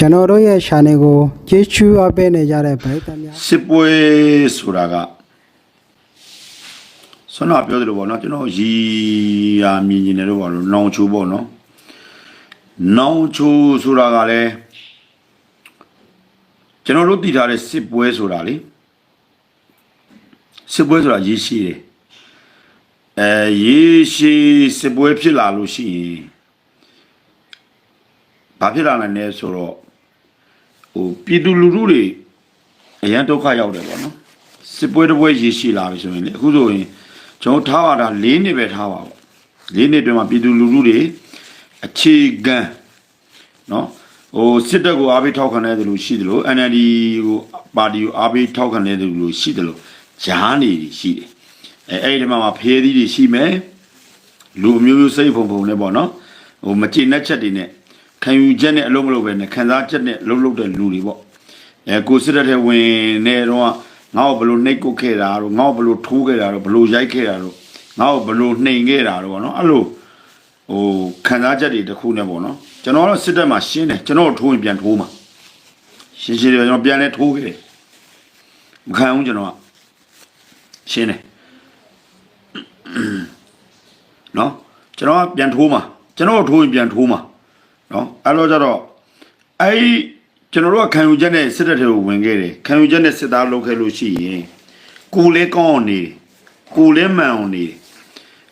ကျွန်တော်တို့ရဲ့ channel ကိုကြည့်ချူအပ်ပေးနေကြတဲ့ဗိုက်တများစစ်ပွဲဆိုတာကဆွမ်းနာပြောသလိုပေါ့နော်ကျွန်တော်ရီယာမြင်နေတယ်လို့ပေါ့နော်နောင်ချိုးပေါ့နော်နောင်ချိုးဆိုတာကလည်းကျွန်တော်တို့တည်ထားတဲ့စစ်ပွဲဆိုတာလေစစ်ပွဲဆိုတာရေးရှိတယ်အဲရေးရှိစစ်ပွဲဖြစ်လာလို့ရှိရင်ဘာဖြစ်လာနိုင်လဲဆိုတော့ဟို ပြည်သူလူထုတွေအရန်ဒုက္ခရောက်တယ်ပေါ့နော်စစ်ပွဲတစ်ပွဲရည်ရှိလာပြီဆိုရင်လေအခုဆိုရင်ကျွန်တော်ထားရတာ၄နှစ်ပဲထားပါပေါ့၄နှစ်တွင်မှာပြည်သူလူထုတွေအခြေခံနော်ဟိုစစ်တပ်ကိုအားပေးထောက်ခံတဲ့သူလို့ရှိတယ်လို့ NLD ကိုပါတီကိုအားပေးထောက်ခံတဲ့သူလို့ရှိတယ်လို့ဂျားနေရှိတယ်အဲအဲ့ဒီမှာမှာဖျဲသီးတွေရှိမယ်လူအမျိုးမျိုးစိတ်ဖုံဖုံနဲ့ပေါ့နော်ဟိုမကျေနပ်ချက်တွေနဲ့ ခံယူချက်နဲ့အလုံးမလုံးပဲနဲ့ခံစားချက်နဲ့အလုံးလုံးတဲ့လူတွေပေါ့အဲကိုစစ်တပ်ထဲဝင်နေတော့ငါ့ကိုဘလို့နှိတ်ကုတ်ခဲ့တာတော့ငါ့ကိုဘလို့ထိုးခဲ့တာတော့ဘလို့ရိုက်ခဲ့တာတော့ငါ့ကိုဘလို့နှိမ်ခဲ့တာတော့ဗောနော်အဲ့လိုဟိုခံစားချက်တွေတစ်ခုနဲ့ပေါ့နော်ကျွန်တော်ကတော့စစ်တပ်မှာရှင်းတယ်ကျွန်တော်တို့ထိုးရင်ပြန်ထိုးမှာရှင်းရှင်းတယ်ကျွန်တော်ပြန်လဲထိုးခဲ့တယ်မခံဘူးကျွန်တော်ကရှင်းတယ်နော်ကျွန်တော်ကပြန်ထိုးမှာကျွန်တော်ထိုးရင်ပြန်ထိုးမှာ နော်အဲ့လိုကြတော့အဲ့ဒီကျွန်တော်တို့ကခံယူချက်နဲ့စစ်တပ်တွေကိုဝင်ခဲ့တယ်ခံယူချက်နဲ့စစ်သားလုပ်ခဲ့လို့ရှိရင်ကိုယ်လေးကောင်းအောင်နေတယ်ကိုယ်လေးမှန်အောင်နေတယ်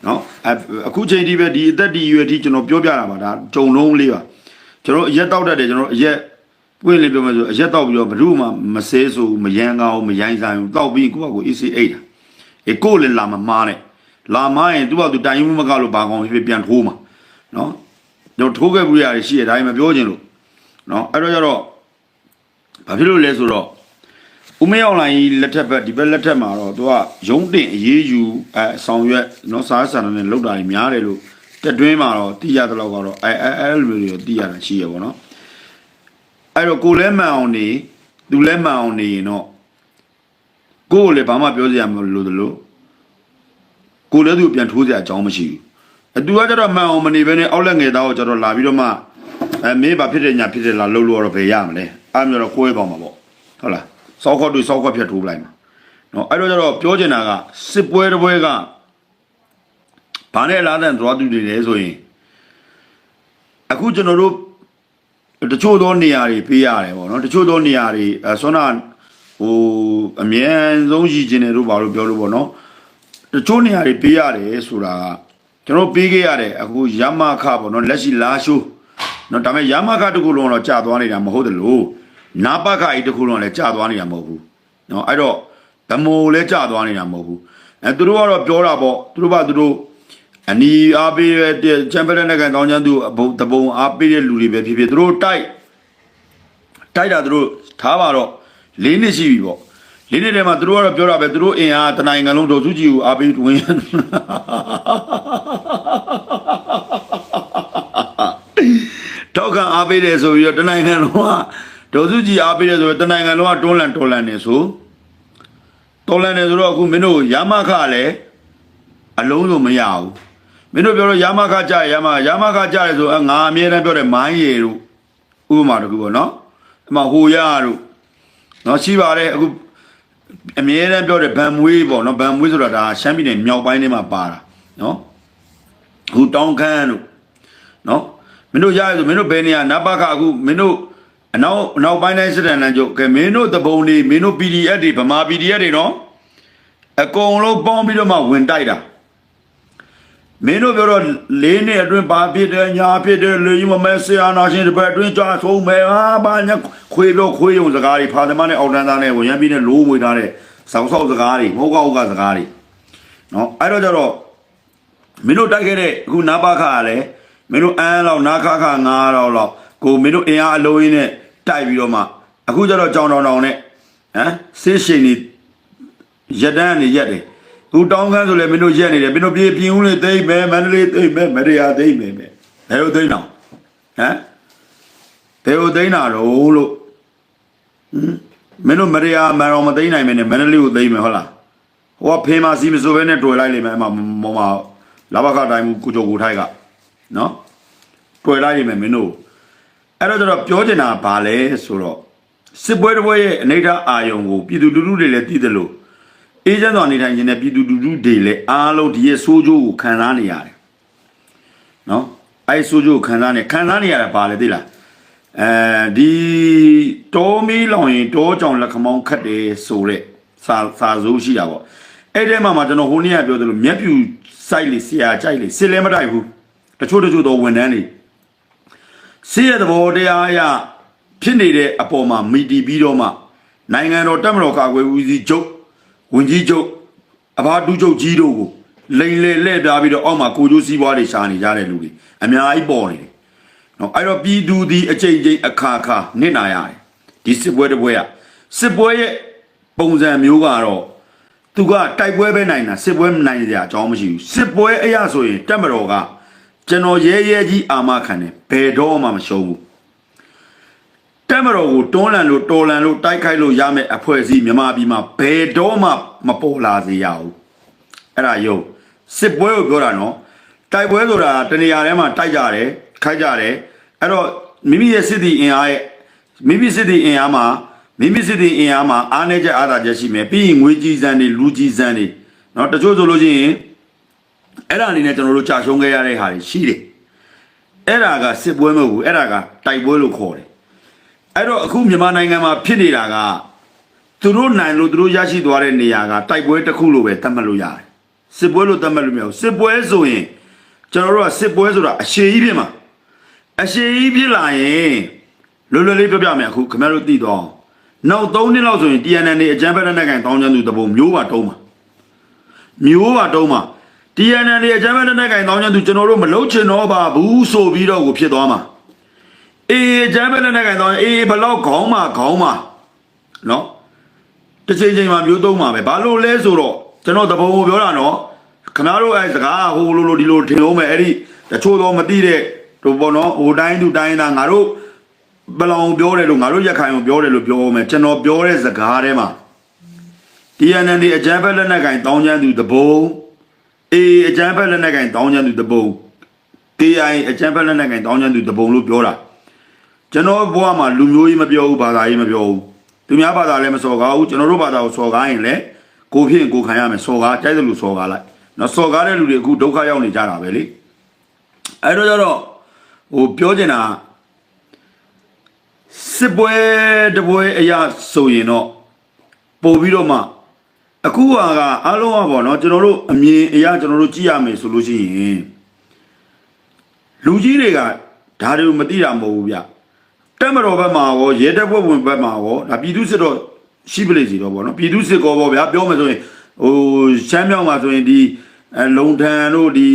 နော်အအခုချိန်ထိပဲဒီအသက်ဒီရွယ်ထိကျွန်တော်ပြောပြတာပါဒါဂျုံလုံးလေးပါကျွန်တော်အရက်တောက်တတ်တယ်ကျွန်တော်အရက်ပွင့်လေးပြောမယ်ဆိုအရက်တောက်ပြီးတော့ဘယ်သူမှမဆဲဆိုမယန်းကောင်းမရိုင်းဆိုင်ဘူးတောက်ပြီးကိုယ့်ဘက်ကို AC အိတ်တာအေကိုယ်လည်းလာမမားနဲ့လာမားရင်သူ့ဘက်သူတိုင်မှုမကလို့ဘာကောင်းဖြစ်ပြန်ထိုးမှာနော် ကျွန်တော်ထိုးခဲ့ဘူးရတယ်ရှိရဒါပေမဲ့ပြောချင်လို့နော်အဲ့တော့ကျတော့ဘာဖြစ်လို့လဲဆိုတော့ဦးမင်းအောင်လိုင်းကြီးလက်ထက်ဘက်ဒီဘက်လက်ထက်မှာတော့သူကရုံးတင်အရေးယူအဲဆောင်ရွက်နော်စားဆန်နဲ့လောက်တာတွေများတယ်လို့တက်တွင်းမှာတော့သိရတယ်လို့ကတော့အဲအဲအဲလိုမျိုးတွေသိရတာရှိရပါတော့အဲ့တော့ကိုလဲမှန်အောင်နေသူလဲမှန်အောင်နေရင်တော့ကိုကိုလည်းဘာမှပြောစရာမလိုသလိုကိုလည်းသူ့ပြန်ထိုးစရာအကြောင်းမရှိဘူး အတူကကျတော့မှန်အောင်မနေဘဲနဲ့အောက်လက်ငယ်သားကိုကျတော့လာပြီးတော့မှအဲမင်းဘာဖြစ်တယ်ညာဖြစ်တယ်လားလှုပ်လို့တော့ဘယ်ရမလဲအဲ့မျိုးတော့ကိုယ်ပေါင်းမှာပေါ့ဟုတ်လားစောက်ခွက်တွေစောက်ခွက်ဖြတ်ထိုးပလိုက်မှာနော်အဲ့တော့ကျတော့ပြောချင်တာကစစ်ပွဲတစ်ပွဲကဘာနဲ့လာတဲ့သွားသူတွေလဲဆိုရင်အခုကျွန်တော်တို့တချို့သောနေရာတွေပေးရတယ်ပေါ့နော်တချို့သောနေရာတွေအဲဆွမ်းနာဟိုအမြန်ဆုံးရည်ကျင်တယ်လို့ဘာလို့ပြောလို့ပေါ့နော်တချို့နေရာတွေပေးရတယ်ဆိုတာက ကျွန်တော်ပေးခဲ့ရတယ်အခုရမခပေါ့နော်လက်ရှိလာရှိုးနော်ဒါပေမဲ့ရမခတခုလုံးတော့ကြာသွားနေတာမဟုတ်တယ်လို့နာပခကြီးတခုလုံးလည်းကြာသွားနေတာမဟုတ်ဘူးနော်အဲ့တော့ဓမိုလလည်းကြာသွားနေတာမဟုတ်ဘူးအဲသူတို့ကတော့ပြောတာပေါ့သူတို့ကသူတို့အနီအားပေးတဲ့ချမ်ပီယံနိုင်ငံတောင်းချမ်းသူအဘုံတပုံအားပေးတဲ့လူတွေပဲဖြစ်ဖြစ်သူတို့တိုက်တိုက်တာသူတို့ထားပါတော့၄နှစ်ရှိပြီပေါ့ လေးနှစ်တည်းမှာသူတို့ကတော့ပြောတာပဲသူတို့အင်အားတနိုင်ငံလုံးဒေါ်စုကြည်ကိုအားပေးဝင်တောက်ခံအားပေးတယ်ဆိုပြီးတော့တနိုင်ငံလုံးကဒေါ်စုကြည်အားပေးတယ်ဆိုတော့တနိုင်ငံလုံးကတွန်းလန်တွန်းလန်နေဆိုတွန်းလန်နေဆိုတော့အခုမင်းတို့ရမခလည်းအလုံးစုံမရဘူးမင်းတို့ပြောတော့ရမခကြရရမရမခကြရဆိုငါအမြဲတမ်းပြောတယ်မိုင်းရည်တို့ဥပမာတခုပေါ့နော်အမဟိုရတို့နော်ရှိပါတယ်အခု အမြဲတမ်းပြောတယ်ဗန်မွေးပေါ့နော်ဗန်မွေးဆိုတာဒါရှမ်းပြည်နယ်မြောက်ပိုင်းထဲမှာပါတာနော်အခုတောင်းခမ်းတို့နော်မင်းတို့ရရဆိုမင်းတို့ဘယ်နေရာနဘကအခုမင်းတို့အနောက်အနောက်ပိုင်းတိုင်းစစ်တမ်းလမ်းချုပ်ကဲမင်းတို့တပုံတွေမင်းတို့ PDF တွေဗမာ PDF တွေနော်အကုန်လုံးပေါင်းပြီးတော့မှဝင်တိုက်တာ မင်းတို့ပြောတော့လေးနှစ်အတွင်းဘာဖြစ်တယ်ညာဖြစ်တယ်လူကြီးမမဲဆရာနာရှင်တစ်ပတ်အတွင်းကြာဆုံးမယ်ဟာဘာညာခွေလို့ခွေးယုံစကားတွေဖာသမားနဲ့အောက်တန်းသားနဲ့ဝင်ရပြီးနဲ့လိုးမွေထားတဲ့ဆောက်ဆောက်စကားတွေမဟုတ်ကောက်ကစကားတွေနော်အဲ့တော့ကျတော့မင်းတို့တိုက်ခဲ့တဲ့အခုနာပါခါကလည်းမင်းတို့အန်းလောက်နာခါခါငါးလောက်လောက်ကိုမင်းတို့အင်အားအလုံးရင်းနဲ့တိုက်ပြီးတော့မှအခုကျတော့ကြောင်တောင်တောင်နဲ့ဟမ်ဆေးရှင်နေရက်တန်းနေရက်တယ် သူတောင်းခန်းဆိုလည်းမင်းတို့ရက်နေတယ်မင်းတို့ပြေပြင်းဦးလေးသိမ့်မယ်မန္တလေးသိမ့်မယ်မရယာသိမ့်မယ်မယ်ဘယ်လိုသိမ့်တော့ဟမ်ဘယ်လိုသိမ့်တာတော့လို့ဟမ်မင်းတို့မရယာမတော်မသိမ့်နိုင်မင်းနဲ့မန္တလေးကိုသိမ့်မယ်ဟုတ်လားဟိုကဖေးမစီမဆိုဘဲနဲ့တွေ့လိုက်လိမ့်မယ်အမမမလာဘခတိုင်းမူကုချိုကိုထိုက်ကနော်တွေ့လိုက်လိမ့်မယ်မင်းတို့အဲ့တော့ကျတော့ပြောချင်တာကဘာလဲဆိုတော့စစ်ပွဲတစ်ပွဲရဲ့အနိဋ္ဌအာယုံကိုပြည်သူလူထုတွေလည်းသိတယ်လို့ အေဂျင့်တော်နေထိုင်ခြင်းနဲ့ပြည်သူလူထုတွေလည်းအားလုံးဒီရဲ့စိုးကျိုးကိုခံစားနေရတယ်နော်အဲ့စိုးကျိုးကိုခံစားနေခံစားနေရတာဘာလဲသိလားအဲဒီတောမီးလောင်ရင်တောကြောင်လက်ခမောင်းခတ်တယ်ဆိုတဲ့စာစာစိုးရှိတာပေါ့အဲ့ဒီမှာမှကျွန်တော်ဟိုနေ့ကပြောသလိုမျက်ဖြူစိုက်လေဆရာကြိုက်လေစစ်လဲမတိုက်ဘူးတချို့တချို့တော့ဝန်ထမ်းတွေစီးရတဲ့ဘောတရားအရဖြစ်နေတဲ့အပေါ်မှာမိတီပြီးတော့မှနိုင်ငံတော်တက်မတော်ကာကွယ်ဦးစီးချုပ် ဝင်ကြီးချုပ်အဘာတူးချုပ်ကြီးတို့ကိုလိန်လေလှည့်ပြားပြီးတော့အောက်မှာကိုကျိုးစည်းပွားတွေရှာနေကြတဲ့လူတွေအများကြီးပေါ်နေတယ်။နော်အဲ့တော့ပြည်သူဒီအချိန်ချင်းအခါခါနစ်နာရတယ်ဒီစစ်ပွဲတစ်ပွဲကစစ်ပွဲရဲ့ပုံစံမျိုးကတော့သူကတိုက်ပွဲပဲနိုင်တာစစ်ပွဲမနိုင်ကြအကြောင်းမရှိဘူးစစ်ပွဲအရာဆိုရင်တက်မတော်ကကျွန်တော်ရဲရဲကြီးအာမခံတယ်ဘယ်တော့မှမရှုံးဘူး တက်မတော်ကိုတွန်းလန်လို့တော်လန်လို့တိုက်ခိုက်လို့ရမယ့်အဖွဲ့အစည်းမြန်မာပြည်မှာဘယ်တော့မှမပေါ်လာစေရဘူးအဲ့ဒါယုံစစ်ပွဲကိုပြောတာနော်တိုက်ပွဲဆိုတာတနေရာထဲမှာတိုက်ကြတယ်ခိုက်ကြတယ်အဲ့တော့မိမိရဲ့စစ်တီအင်အားရဲ့မိမိစစ်တီအင်အားမှာမိမိစစ်တီအင်အားမှာအားနည်းချက်အားသာချက်ရှိမယ်ပြီးရင်ငွေကြီးစံတွေလူကြီးစံတွေနော်တချို့ဆိုလို့ရှိရင်အဲ့ဒါအနေနဲ့ကျွန်တော်တို့ကြာရှုံးခဲ့ရတဲ့ဟာတွေရှိတယ်အဲ့ဒါကစစ်ပွဲမဟုတ်ဘူးအဲ့ဒါကတိုက်ပွဲလို့ခေါ်တယ် အဲ့တော့အခုမြန်မာနိုင်ငံမှာဖြစ်နေတာကသူတို့နိုင်လို့သူတို့ရရှိသွားတဲ့နေရာကတိုက်ပွဲတစ်ခုလို့ပဲသတ်မှတ်လို့ရတယ်စစ်ပွဲလို့သတ်မှတ်လို့မရဘူးစစ်ပွဲဆိုရင်ကျွန်တော်တို့ကစစ်ပွဲဆိုတာအရှည်ကြီးဖြစ်မှာအရှည်ကြီးဖြစ်လာရင်လွယ်လွယ်လေးပြောပြမယ်အခုခင်ဗျားတို့သိတော့အောင်နောက်3နှစ်လောက်ဆိုရင် TNN နေအကြမ်းဖက်တဲ့နိုင်ငံတောင်းကျမ်းသူတပုံမျိုးပါတုံးပါမျိုးပါတုံးမှာ TNN တွေအကြမ်းဖက်တဲ့နိုင်ငံတောင်းကျမ်းသူကျွန်တော်တို့မလုံးချင်တော့ပါဘူးဆိုပြီးတော့ကိုဖြစ်သွားမှာ အေးအကြမ်းဖက်တဲ့နိုင်ငံတောင်းအေးဘလောက်ခေါင်းမှာခေါင်းမှာနော်တစ်ချိန်ချိန်မှာမျိုးသုံးမှာပဲဘာလို့လဲဆိုတော့ကျွန်တော်တပုံကိုပြောတာနော်ခင်ဗျားတို့အဲစကားဟိုလိုလိုဒီလိုထင်လို့မယ်အဲ့ဒီတချို့တော့မသိတဲ့ဟိုပေါ့နော်ဟိုတိုင်းသူတိုင်းသားငါတို့ဘလောင်ပြောတယ်လို့ငါတို့ရက်ခိုင်ကိုပြောတယ်လို့ပြောမယ်ကျွန်တော်ပြောတဲ့စကားထဲမှာ TNN ဒီအကြမ်းဖက်လက်နက်ကင်တောင်းကျမ်းသူတဘုံ A အကြမ်းဖက်လက်နက်ကင်တောင်းကျမ်းသူတဘုံ KI အကြမ်းဖက်လက်နက်ကင်တောင်းကျမ်းသူတဘုံလို့ပြောတာ ကျွန်တော်ဘဝမှာလူမျိုးကြီးမပြောဘူးဘာသာကြီးမပြောဘူးသူများဘာသာလည်းမစော်ကားဘူးကျွန်တော်တို့ဘာသာကိုစော်ကားရင်လည်းကိုဖြစ်ရင်ကိုခံရမယ်စော်ကားကြိုက်တယ်လို့စော်ကားလိုက်နော်စော်ကားတဲ့လူတွေအခုဒုက္ခရောက်နေကြတာပဲလေအဲ့တော့ကျတော့ဟိုပြောချင်တာစစ်ပွဲတပွဲအရာဆိုရင်တော့ပို့ပြီးတော့မှအခုဟာကအားလုံးကပေါ့နော်ကျွန်တော်တို့အမြင်အရာကျွန်တော်တို့ကြည့်ရမယ်ဆိုလို့ရှိရင်လူကြီးတွေကဒါတွေကိုမသိတာမဟုတ်ဘူးဗျ တက်မတော်ဘက်မှာရောရဲတပ်ဖွဲ့ဝင်ဘက်မှာရောဒါပြည်သူစစ်တော့ရှိပလိစီတော့ပေါ့နော်ပြည်သူစစ်ကောပေါ့ဗျာပြောမယ်ဆိုရင်ဟိုရှမ်းမြောက်မှာဆိုရင်ဒီအဲလုံထန်တို့ဒီ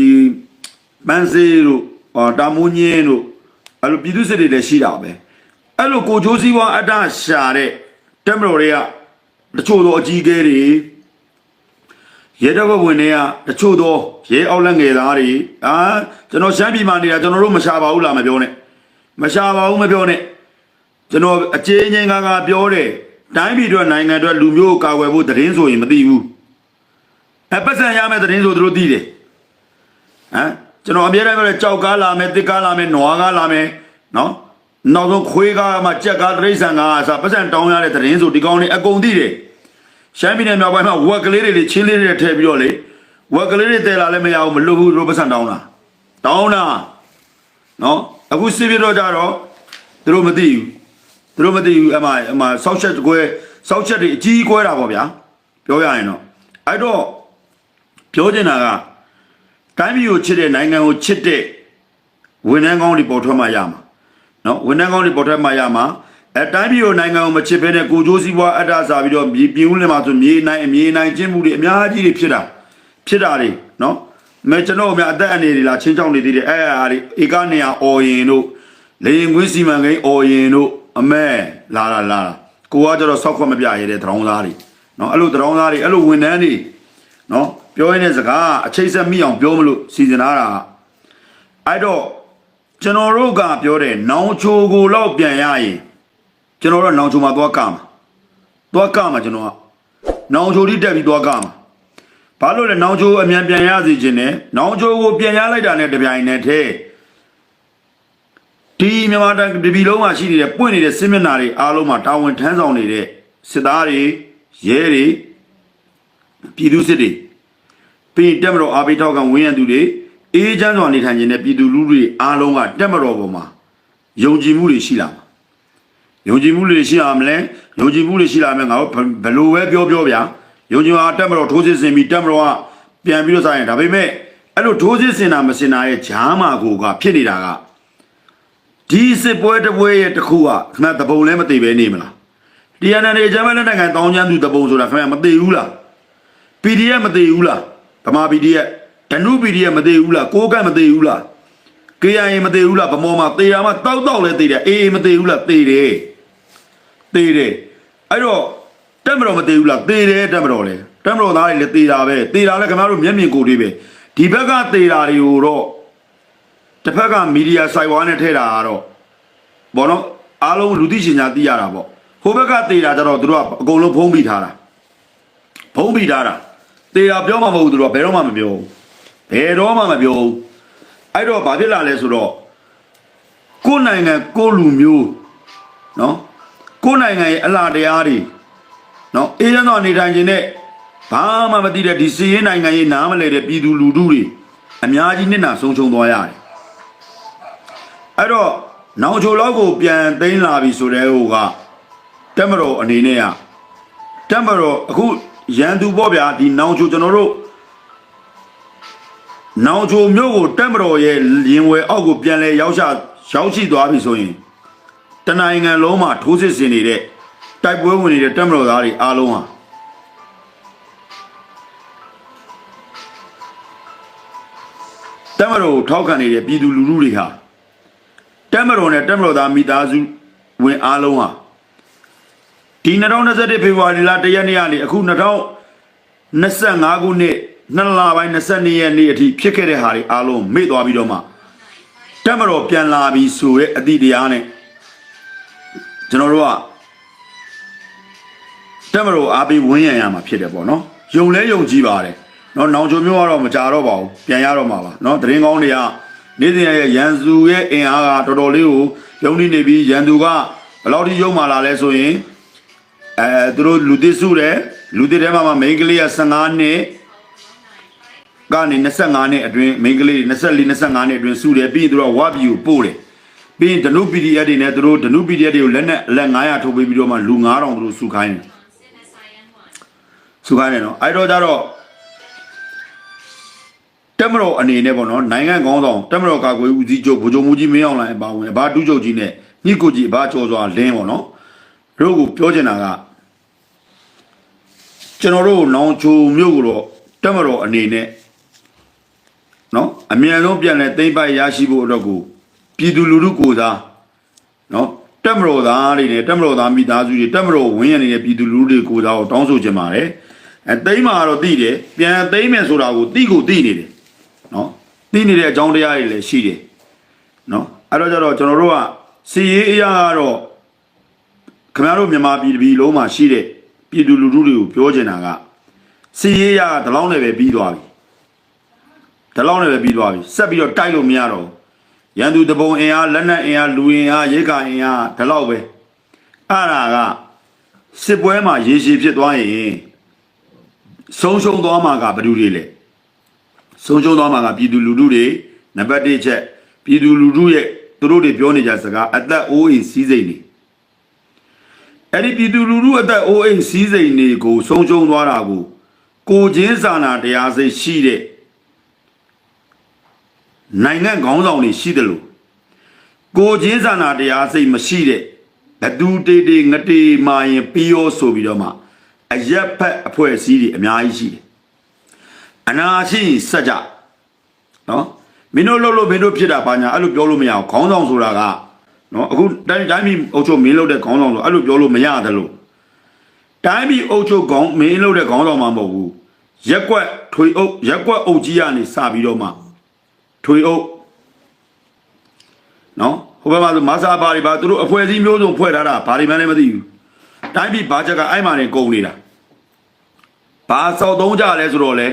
ပန်းစေးတို့ဟောတာမွန်းညင်းတို့အဲ့လိုပြည်သူစစ်တွေလည်းရှိတာပဲအဲ့လိုကိုချိုးစည်းဝါအတ္တရှာတဲ့တက်မတော်တွေကတချို့သောအကြီးအကဲတွေရဲတပ်ဖွဲ့ဝင်တွေကတချို့သောရဲအောက်လက်ငယ်သားတွေအာကျွန်တော်ရှမ်းပြည်မှာနေတာကျွန်တော်တို့မရှာပါဘူးလားမပြောနဲ့ မရှာပါဘူးမပြောနဲ့ကျွန်တော်အကျေးငိမ်ကကပြောတယ်တိုင်းပြည်အတွက်နိုင်ငံအတွက်လူမျိုးကိုကာကွယ်ဖို့သတင်းဆိုရင်မသိဘူးအပတ်စံရမယ့်သတင်းဆိုသူတို့သိတယ်ဟမ်ကျွန်တော်အမြဲတမ်းပြောတယ်ကြောက်ကားလာမယ်တစ်ကားလာမယ်နွားကားလာမယ်နော်နောက်ဆုံးခွေးကားမှကြက်ကားတရိษံကားအစားပတ်စံတောင်းရတဲ့သတင်းဆိုဒီကောင်းလေးအကုန်သိတယ်ရှမ်းပြည်နယ်မြောက်ပိုင်းမှာဝက်ကလေးတွေလေချင်းလေးတွေထည့်ပြီးတော့လေဝက်ကလေးတွေတဲလာလည်းမရဘူးမလွတ်ဘူးတို့ပတ်စံတောင်းတာတောင်းတာနော် အခုစစ်ပြတော့ကြတော့သူတို့မသိဘူးသူတို့မသိဘူးအမအမဆောက်ချက်ကွဲဆောက်ချက်တွေအကြီးကွဲတာပေါ့ဗျာပြောရရင်တော့အဲ့တော့ပြောချင်တာကတိုင်းပြည်ကိုချစ်တဲ့နိုင်ငံကိုချစ်တဲ့ဝန်ထမ်းကောင်းတွေပေါ်ထွက်မှရမှာနော်ဝန်ထမ်းကောင်းတွေပေါ်ထွက်မှရမှာအဲတိုင်းပြည်ကိုနိုင်ငံကိုမချစ်ဘဲနဲ့ကိုကြိုးစည်းပွားအတ္တစားပြီးတော့မြေပြင်းဦးလင်မှာဆိုမြေနိုင်အမြေနိုင်ချင်းမှုတွေအများကြီးတွေဖြစ်တာဖြစ်တာတွေနော် မဲကျွန်တော်အများအသက်အနေတွေလားချင်းချောင်းနေသေးတယ်အဲအားတွေဧကနေရအော်ရင်တို့လေရင်ကွင်းစီမံကိန်းအော်ရင်တို့အမဲလာလာလာလာကိုကကျတော့စောက်ခွက်မပြရတဲ့သရောင်းသားတွေနော်အဲ့လိုသရောင်းသားတွေအဲ့လိုဝန်ထမ်းတွေနော်ပြောရတဲ့စကားအချိတ်ဆက်မိအောင်ပြောမလို့စီစဉ်ထားတာအဲ့တော့ကျွန်တော်တို့ကပြောတယ်နောင်ချိုကိုတော့ပြန်ရရင်ကျွန်တော်တို့နောင်ချိုမှာသွားကမှာသွားကမှာကျွန်တော်ကနောင်ချိုတိတက်ပြီးသွားကမှာ ဘာလို့လဲနောင်ချိုအမြန်ပြန်ရစီခြင်းနဲ့နောင်ချိုကိုပြန်ရလိုက်တာနဲ့တပြိုင်နက်တည်းတဒီမြန်မာတိုင်းဒီပြည်လုံးမှာရှိနေတဲ့ပွင့်နေတဲ့စစ်မျက်နှာတွေအားလုံးမှာတာဝန်ထမ်းဆောင်နေတဲ့စစ်သားတွေရဲတွေပြည်သူစစ်တွေပြီးရင်တက်မတော်အားပေးထောက်ခံဝင်းရံသူတွေအေးချမ်းစွာနေထိုင်နေတဲ့ပြည်သူလူထုတွေအားလုံးကတက်မတော်ပေါ်မှာယုံကြည်မှုတွေရှိလာမှာယုံကြည်မှုတွေရှိရမလဲယုံကြည်မှုတွေရှိလာမယ်ငါတို့ဘဘယ်လိုပဲပြောပြောဗျာ ယုံကြည်အားတက်မတော်ထိုးစစ်ဆင်ပြီးတက်မတော်ကပြန်ပြီးတော့ဆိုင်ရင်ဒါပေမဲ့အဲ့လိုထိုးစစ်ဆင်တာမဆင်တာရဲ့ဂျားမာကိုကဖြစ်နေတာကဒီစစ်ပွဲတစ်ပွဲရဲ့တစ်ခုကခင်ဗျာတပုံလည်းမသိပဲနေမလား TNN ဂျမန်လက်နိုင်ငံတောင်းချမ်းသူတပုံဆိုတာခင်ဗျာမသိဘူးလား PDF မသိဘူးလားဗမာ PDF ဒနု PDF မသိဘူးလားကိုကတ်မသိဘူးလား KIA မသိဘူးလားဗမောမှာတေတာမှတောက်တောက်လဲသိတယ်အေးမသိဘူးလားသိတယ်သိတယ်အဲ့တော့ တက်မတော်မသိဘူးလားသိတယ်တက်မတော်လဲတက်မတော်သားတွေလည်းသိတာပဲသိတာလည်းခင်ဗျားတို့မျက်မြင်ကိုယ်တွေပဲဒီဘက်ကသိတာတွေကိုတော့တစ်ဖက်ကမီဒီယာစိုက်ဝါနဲ့ထဲတာကတော့ဘောနော်အားလုံးလူသိရှင်ညာသိရတာပေါ့ဟိုဘက်ကသိတာကြတော့သူတို့ကအကုန်လုံးဖုံးပြီးထားတာဖုံးပြီးထားတာသိတာပြောမှမဟုတ်ဘူးသူတို့ကဘယ်တော့မှမပြောဘူးဘယ်တော့မှမပြောဘူးအဲ့တော့ဘာဖြစ်လာလဲဆိုတော့ကိုယ်နိုင်ငံကိုယ်လူမျိုးနော်ကိုယ်နိုင်ငံရဲ့အလားတရားတွေ နော်အေးရသောနေထိုင်ခြင်းနဲ့ဘာမှမသိတဲ့ဒီစီရင်နိုင်ငံရဲ့နားမလဲတဲ့ပြည်သူလူထုတွေအများကြီးနစ်နာဆုံးရှုံးသွားရတယ်အဲ့တော့နောင်ချိုလောက်ကိုပြန်သိမ်းလာပြီဆိုတဲ့ဟိုကတက်မတော်အနေနဲ့ကတက်မတော်အခုရန်သူပေါ့ဗျာဒီနောင်ချိုကျွန်တော်တို့နောင်ချိုမြို့ကိုတက်မတော်ရဲ့ရင်ဝယ်အောက်ကိုပြန်လဲရောက်ချရောက်ရှိသွားပြီဆိုရင်တနိုင်ငံလုံးမှာထိုးစစ်ဆင်နေတဲ့ တိုက်ပွဲဝင်နေတဲ့တက်မတော်သားတွေအားလုံးဟာတက်မတော်ကိုထောက်ခံနေတဲ့ပြည်သူလူထုတွေဟာတက်မတော်နဲ့တက်မတော်သားမိသားစုဝင်အားလုံးဟာဒီ2021ဖေဖော်ဝါရီလ1ရက်နေ့ကနေအခု2025ခုနှစ်နှစ်လပိုင်း22ရက်နေ့အထိဖြစ်ခဲ့တဲ့ဟာတွေအားလုံးမေ့သွားပြီးတော့မှတက်မတော်ပြန်လာပြီဆိုတဲ့အသည့်တရားနဲ့ကျွန်တော်တို့က တက်မတော်အားပေးဝန်းရံရမှာဖြစ်တယ်ပေါ့နော်ယုံလဲယုံကြည်ပါတယ်နော်နောင်ချိုမျိုးကတော့မကြတော့ပါဘူးပြန်ရတော့မှာပါနော်သတင်းကောင်းတွေကနေ့စဉ်ရဲ့ရန်သူရဲ့အင်အားကတော်တော်လေးကိုယုံနေနေပြီးရန်သူကဘယ်လောက်ထိယုံမာလာလဲဆိုရင်အဲသူတို့လူသစ်စုတယ်လူသစ်ထဲမှာမိန်းကလေးက15နှစ်ကနေ25နှစ်အတွင်းမိန်းကလေးတွေ24 25နှစ်အတွင်းစုတယ်ပြီးရင်သူတို့ကဝါဘီကိုပို့တယ်ပြီးရင်ဒနု PDF တွေနဲ့သူတို့ဒနု PDF တွေကိုလက်နဲ့လက်900ထုတ်ပေးပြီးတော့မှလူ9000သူတို့စုခိုင်းတယ် စုခိုင်းတယ်နော်အဲ့တော့ကြတော့တက်မတော်အနေနဲ့ပေါ့နော်နိုင်ငံကောင်းဆောင်တက်မတော်ကာကွယ်ဦးစီးချုပ်ဗိုလ်ချုပ်မှုကြီးမင်းအောင်လှိုင်အပါဝင်အဘာတူးချုပ်ကြီးနဲ့ညစ်ကိုကြီးအဘာကျော်စွာလင်းပေါ့နော်တို့ကိုပြောချင်တာကကျွန်တော်တို့နောင်ချိုမြို့ကိုတော့တက်မတော်အနေနဲ့နော်အမြန်ဆုံးပြန်လဲသိမ့်ပိုက်ရရှိဖို့အတွက်ကိုပြည်သူလူထုကိုစားနော်တက်မတော်သားတွေနဲ့တက်မတော်သားမိသားစုတွေတက်မတော်ဝင်းရနေတဲ့ပြည်သူလူထုတွေကိုစားကိုတောင်းဆိုချင်ပါတယ် အဲသိမ့်မှာတော့သိတယ်ပြန်သိမ့်မယ်ဆိုတာကိုသိကိုသိနေတယ်နော်သိနေတဲ့အကြောင်းတရားတွေလည်းရှိတယ်နော်အဲ့တော့ကြတော့ကျွန်တော်တို့ကစီရေးအရာကတော့ခင်ဗျားတို့မြန်မာပြည်တစ်ပြည်လုံးမှာရှိတဲ့ပြည်သူလူထုတွေကိုပြောချင်တာကစီရေးအရာကဒီလောက်နဲ့ပဲပြီးသွားပြီဒီလောက်နဲ့ပဲပြီးသွားပြီဆက်ပြီးတော့တိုက်လို့မရတော့ဘူးရန်သူတပုံအင်အားလက်နက်အင်အားလူအင်အားရိတ်ခါအင်အားဒီလောက်ပဲအဲ့ဒါကစစ်ပွဲမှာရေရှည်ဖြစ်သွားရင် ဆုံးရှုံးသွားမှာကဘယ်သူတွေလဲဆုံးရှုံးသွားမှာကပြည်သူလူထုတွေနံပါတ်1ချက်ပြည်သူလူထုရဲ့သူတို့တွေပြောနေကြစကားအသက်အိုးအိမ်စီးစိမ်နေအဲ့ဒီပြည်သူလူထုအသက်အိုးအိမ်စီးစိမ်တွေကိုဆုံးရှုံးသွားတာကိုကိုချင်းစာနာတရားစိတ်ရှိတဲ့နိုင်ငံခေါင်းဆောင်တွေရှိတယ်လို့ကိုချင်းစာနာတရားစိတ်မရှိတဲ့ဘသူတေးတေးငတေးမာရင်ပြီးရောဆိုပြီးတော့မှ အရက်ဖက်အဖွဲ့အစည်းတွေအများကြီးရှိတယ်အနာရှိရင်စက်ကြနော်မင်းတို့လှုပ်လို့မင်းတို့ဖြစ်တာပါညာအဲ့လိုပြောလို့မရအောင်ခေါင်းဆောင်ဆိုတာကနော်အခုတိုင်းတိုင်းပြည်အုပ်ချုပ်မင်းလုပ်တဲ့ခေါင်းဆောင်ဆိုအဲ့လိုပြောလို့မရတယ်လို့တိုင်းပြည်အုပ်ချုပ်ခေါင်းမင်းလုပ်တဲ့ခေါင်းဆောင်မှမဟုတ်ဘူးရက်ကွက်ထွေအုပ်ရက်ကွက်အုပ်ကြီးကနေစပြီးတော့မှထွေအုပ်နော်ဟိုဘက်မှာဆိုမဆာပါတွေပါသူတို့အဖွဲ့အစည်းမျိုးစုံဖွဲ့ထားတာဘာတွေမှလည်းမသိဘူး တိုင်းပြည်ဘာချက်ကအဲ့မှာနေကုန်နေတာဘာစောက်သုံးကြလဲဆိုတော့လေ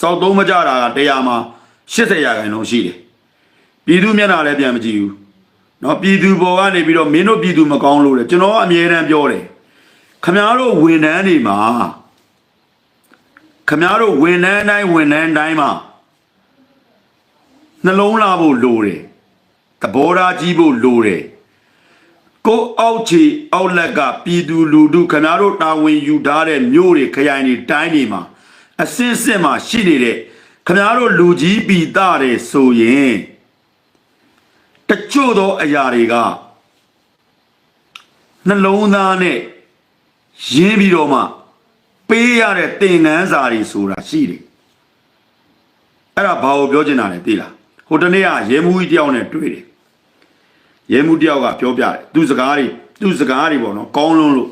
စောက်သုံးမကြတာကတရားမှာ80ရာခိုင်နှုန်းရှိတယ်ပြည်သူမျက်နှာလည်းပြန်မကြည့်ဘူးနော်ပြည်သူဘော်ကနေပြီးတော့မင်းတို့ပြည်သူမကောင်းလို့လေကျွန်တော်အမြဲတမ်းပြောတယ်ခမားတို့ဝန်ထမ်းတွေမှာခမားတို့ဝန်ထမ်းတိုင်းဝန်ထမ်းတိုင်းမှာနှလုံးလာဖို့လိုတယ်သဘောထားကြီးဖို့လိုတယ် ကိုယ်အောက်ခြေအောက်လက်ကပြည်သူလူထုခမားတို့တာဝန်ယူထားတဲ့မြို့တွေခရိုင်တွေတိုင်းတွေမှာအစင်းစစ်မှာရှိနေတဲ့ခမားတို့လူကြီးပြည်သားတွေဆိုရင်တချို့သောအရာတွေကနှလုံးသားနဲ့ရင်းပြီးတော့မှပေးရတဲ့သင်ငန်းစာတွေဆိုတာရှိတယ်အဲ့ဒါဘာကိုပြောချင်တာလဲသိလားဟိုတနေ့ကရဲမှုကြီးတယောက်နဲ့တွေ့တယ် ရဲမှုတယောက်ကပြောပြတယ်သူစကားတွေသူစကားတွေပေါ့နော်ကောင်းလုံးလို့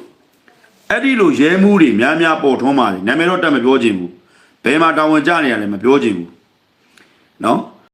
အဲ့ဒီလိုရဲမှုတွေများများပေါ်ထွန်းပါလေနာမည်တော့တက်မပြောချင်ဘူးဘယ်မှာတာဝန်ကြနေရလဲမပြောချင်ဘူးနော်